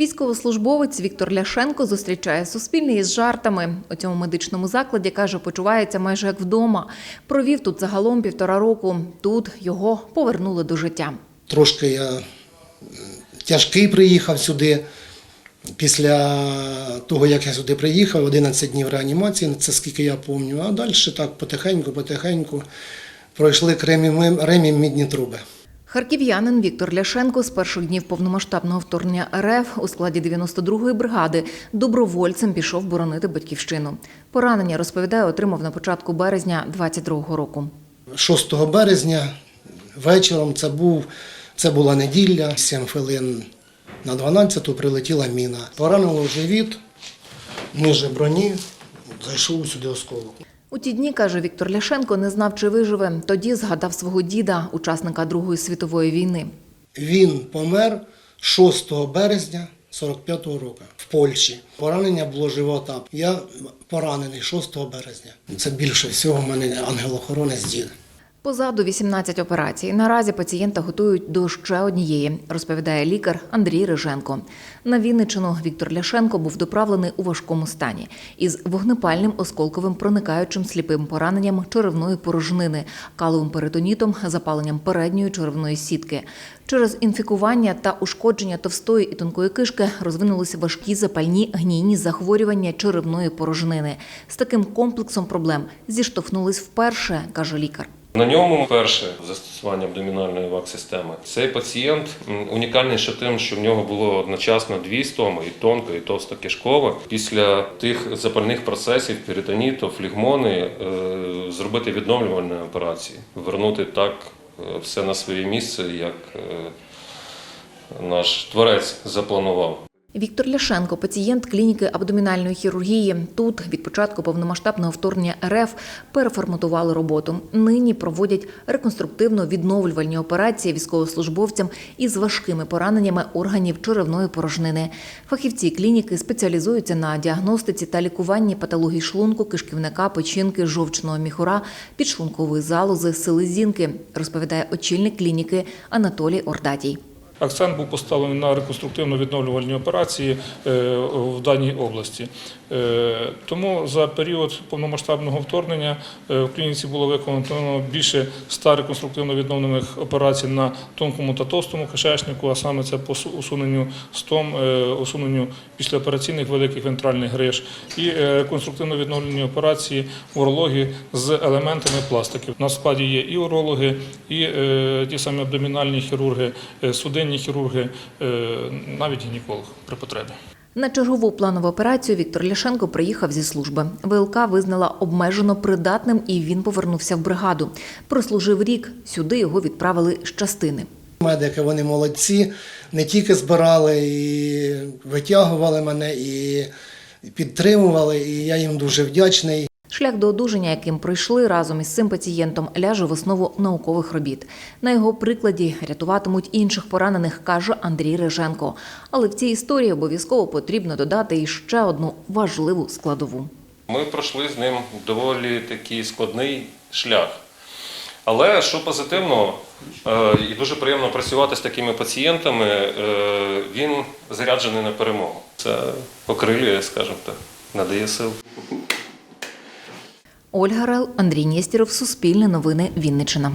Військовослужбовець Віктор Ляшенко зустрічає суспільне із жартами. У цьому медичному закладі каже, почувається майже як вдома. Провів тут загалом півтора року. Тут його повернули до життя. Трошки я тяжкий приїхав сюди. Після того, як я сюди приїхав, 11 днів реанімації, це скільки я пам'ятаю, а далі так потихеньку, потихеньку пройшли ремі мідні труби. Харків'янин Віктор Ляшенко з перших днів повномасштабного вторгнення РФ у складі 92-ї бригади добровольцем пішов боронити батьківщину. Поранення розповідає, отримав на початку березня 22-го року. 6 березня вечором це, був, це була неділя, 7 хвилин на 12 прилетіла міна. Поранило живіт, ниже броні, зайшов сюди осколок. У ті дні, каже Віктор Ляшенко, не знав, чи виживе. Тоді згадав свого діда, учасника Другої світової війни. Він помер 6 березня 45-го року в Польщі. Поранення було живота. Я поранений 6 березня. Це більше всього в мене ангел-охоронець дід. Позаду 18 операцій. Наразі пацієнта готують до ще однієї, розповідає лікар Андрій Риженко. На Вінниччину Віктор Ляшенко був доправлений у важкому стані із вогнепальним осколковим проникаючим сліпим пораненням черевної порожнини, каловим перитонітом, запаленням передньої черевної сітки. Через інфікування та ушкодження товстої і тонкої кишки розвинулися важкі запальні гнійні захворювання черевної порожнини. З таким комплексом проблем зіштовхнулись вперше, каже лікар. На ньому перше застосування абдомінальної вак-системи. Цей пацієнт унікальний ще тим, що в нього було одночасно дві стоми, і тонка, і товста кишкова. Після тих запальних процесів, перитоніту, флігмони, е, зробити відновлювальні операції, вернути так е, все на своє місце, як е, наш творець запланував. Віктор Ляшенко, пацієнт клініки абдомінальної хірургії. Тут від початку повномасштабного вторгнення РФ переформатували роботу. Нині проводять реконструктивно-відновлювальні операції військовослужбовцям із важкими пораненнями органів черевної порожнини. Фахівці клініки спеціалізуються на діагностиці та лікуванні патологій шлунку, кишківника, печінки, жовчного міхура, підшлункової залози, селезінки, розповідає очільник клініки Анатолій Ордатій. Акцент був поставлений на реконструктивно-відновлювальні операції е, в даній області. Е, Тому за період повномасштабного вторгнення е, в клініці було виконано більше 100 реконструктивно-відновлених операцій на тонкому та товстому кишечнику, а саме це по усуненню стом, усуненню післяопераційних великих вентральних гриж і реконструктивно-відновлені операції в урології з елементами пластиків. На складі є і урологи, і ті самі абдомінальні хірурги, е, судинні хірурги, е, навіть гінеколог при потребі. На чергову планову операцію Віктор Ляшенко приїхав зі служби. ВЛК визнала обмежено придатним, і він повернувся в бригаду. Прослужив рік. Сюди його відправили з частини. Медики вони молодці, не тільки збирали і витягували мене, і підтримували, і я їм дуже вдячний. Шлях до одужання, яким пройшли разом із цим пацієнтом, ляже в основу наукових робіт. На його прикладі рятуватимуть інших поранених, каже Андрій Риженко. Але в цій історії обов'язково потрібно додати і ще одну важливу складову. Ми пройшли з ним доволі такий складний шлях. Але що позитивно, е, і дуже приємно працювати з такими пацієнтами, е, він заряджений на перемогу. Це окрилює, скажімо так, надає сил. Ольга Рел, Андрій Нєстіров, Суспільне новини, Вінниччина.